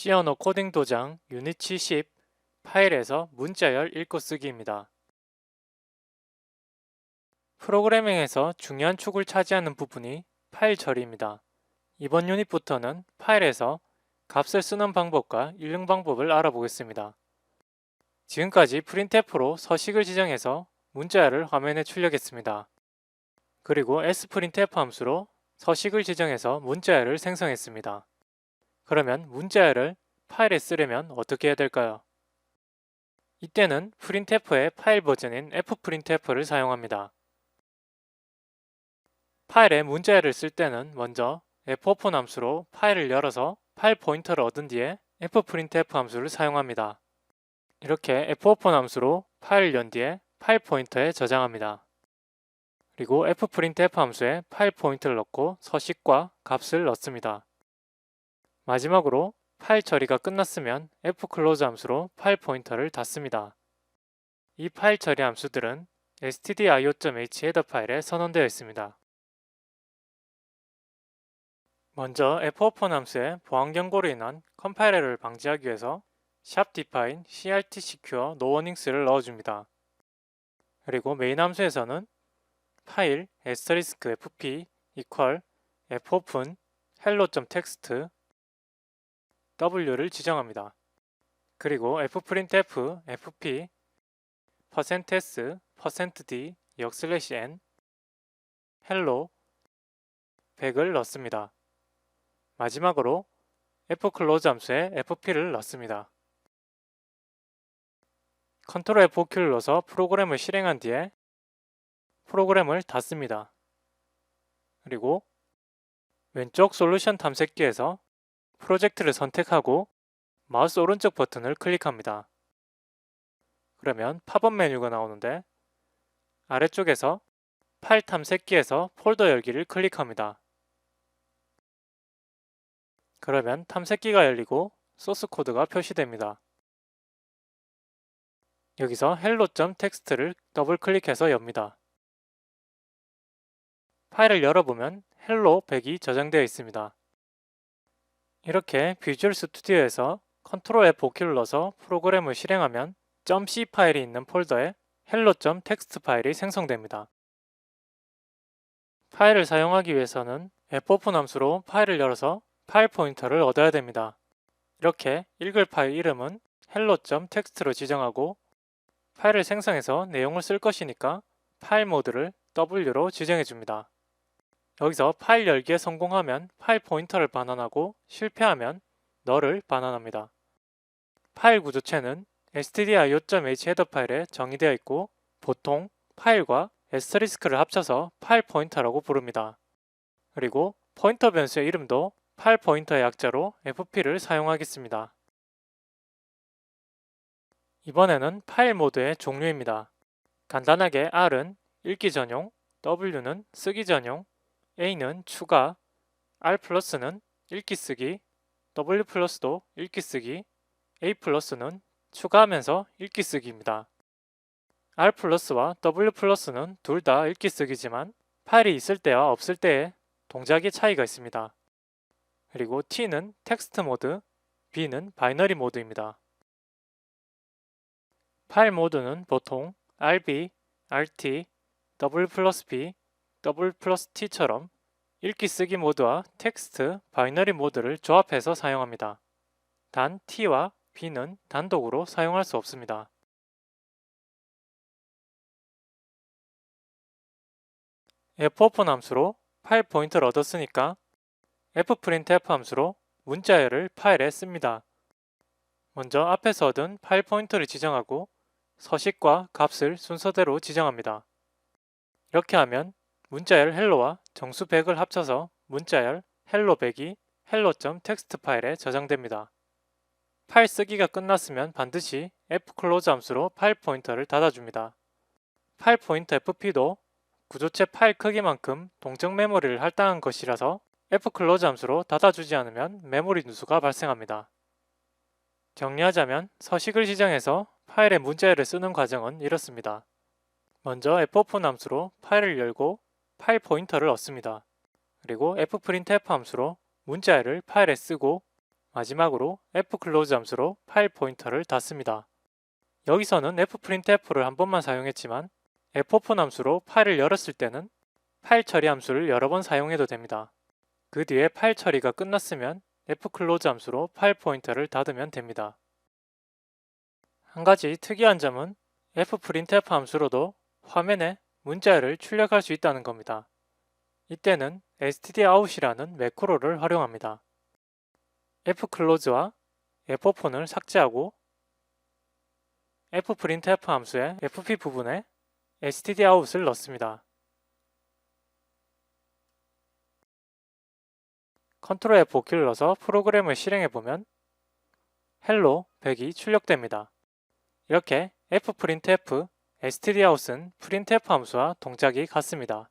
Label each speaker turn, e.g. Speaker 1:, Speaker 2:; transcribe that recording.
Speaker 1: 시어노 코딩 도장 유닛 70 파일에서 문자열 읽고 쓰기입니다. 프로그래밍에서 중요한 축을 차지하는 부분이 파일 처리입니다. 이번 유닛부터는 파일에서 값을 쓰는 방법과 읽는 방법을 알아보겠습니다. 지금까지 프린트F로 서식을 지정해서 문자열을 화면에 출력했습니다. 그리고 sprintf 함수로 서식을 지정해서 문자열을 생성했습니다. 그러면 문자열을 파일에 쓰려면 어떻게 해야 될까요? 이때는 printf의 파일 버전인 fprintf를 사용합니다. 파일에 문자열을 쓸 때는 먼저 fopen 함수로 파일을 열어서 파일 포인터를 얻은 뒤에 fprintf 함수를 사용합니다. 이렇게 fopen 함수로 파일을 연 뒤에 파일 포인터에 저장합니다. 그리고 fprintf 함수에 파일 포인터를 넣고 서식과 값을 넣습니다. 마지막으로 파일 처리가 끝났으면 fclose 함수로 파일 포인터를 닫습니다. 이 파일 처리 함수들은 stdio.h 헤더 파일에 선언되어 있습니다. 먼저 fopen 함수의 보안 경고로 인한 컴파일러를 방지하기 위해서 sharpdefine crtsecure nowarnings를 넣어줍니다. 그리고 메인 함수에서는 파일 asterisk fp equal fopen hello.txt w를 지정합니다. 그리고 fprintf fp %s %d 역 슬래시 n hello 100을 넣습니다. 마지막으로 fclose 함수에 fp를 넣습니다. 컨트롤 F4키를 넣어서 프로그램을 실행한 뒤에 프로그램을 닫습니다. 그리고 왼쪽 솔루션 탐색기에서 프로젝트를 선택하고 마우스 오른쪽 버튼을 클릭합니다. 그러면 팝업 메뉴가 나오는데 아래쪽에서 파일 탐색기에서 폴더 열기를 클릭합니다. 그러면 탐색기가 열리고 소스 코드가 표시됩니다. 여기서 hello.txt를 더블 클릭해서 엽니다. 파일을 열어보면 hello 100이 저장되어 있습니다. 이렇게 비주얼 스튜디오에서 컨트롤 F5키를 넣어서 프로그램을 실행하면 .c 파일이 있는 폴더에 hello.txt 파일이 생성됩니다. 파일을 사용하기 위해서는 fopen 함수로 파일을 열어서 파일 포인터를 얻어야 됩니다. 이렇게 읽을 파일 이름은 hello.txt로 지정하고 파일을 생성해서 내용을 쓸 것이니까 파일 모드를 W로 지정해 줍니다. 여기서 파일 열기에 성공하면 파일 포인터를 반환하고 실패하면 널을 반환합니다. 파일 구조체는 stdio.h 헤더 파일에 정의되어 있고 보통 파일과 에스터리스크를 합쳐서 파일 포인터라고 부릅니다. 그리고 포인터 변수의 이름도 파일 포인터의 약자로 fp를 사용하겠습니다. 이번에는 파일 모드의 종류입니다. 간단하게 R은 읽기 전용, W는 쓰기 전용, A는 추가, R 플러스는 읽기 쓰기, W 플러스도 읽기 쓰기, A 플러스는 추가하면서 읽기 쓰기입니다. R 플러스와 W 플러스는 둘 다 읽기 쓰기지만 파일이 있을 때와 없을 때의 동작의 차이가 있습니다. 그리고 T는 텍스트 모드, B는 바이너리 모드입니다. 파일 모드는 보통 RB, RT, W 플러스 B, W 플러스 T처럼 읽기 쓰기 모드와 텍스트, 바이너리 모드를 조합해서 사용합니다. 단 T와 B는 단독으로 사용할 수 없습니다. fopen 함수로 파일 포인터를 얻었으니까 fprintf 함수로 문자열을 파일에 씁니다. 먼저 앞에서 얻은 파일 포인터를 지정하고 서식과 값을 순서대로 지정합니다. 이렇게 하면 문자열 헬로와 정수 100을 합쳐서 문자열 헬로 100이 hello.txt 파일에 저장됩니다. 파일 쓰기가 끝났으면 반드시 fclose 함수로 파일 포인터를 닫아줍니다. 파일 포인터 fp도 구조체 파일 크기만큼 동적 메모리를 할당한 것이라서 fclose 함수로 닫아주지 않으면 메모리 누수가 발생합니다. 정리하자면 서식을 지정해서 파일의 문자열을 쓰는 과정은 이렇습니다. 먼저 fopen 함수로 파일을 열고 파일 포인터를 얻습니다. 그리고 fprintf 함수로 문자열을 파일에 쓰고 마지막으로 fclose 함수로 파일 포인터를 닫습니다. 여기서는 fprintf를 한 번만 사용했지만 fopen 함수로 파일을 열었을 때는 파일 처리 함수를 여러 번 사용해도 됩니다. 그 뒤에 파일 처리가 끝났으면 fclose 함수로 파일 포인터를 닫으면 됩니다. 한 가지 특이한 점은 fprintf 함수로도 화면에 문자열을 출력할 수 있다는 겁니다. 이때는 stdout이라는 매크로를 활용합니다. fclose와 fopen을 삭제하고 fprintf 함수의 fp 부분에 stdout을 넣습니다. 컨트롤 F5키를 넣어서 프로그램을 실행해 보면 hello 100이 출력됩니다. 이렇게 fprintf, stdout은 printf 함수와 동작이 같습니다.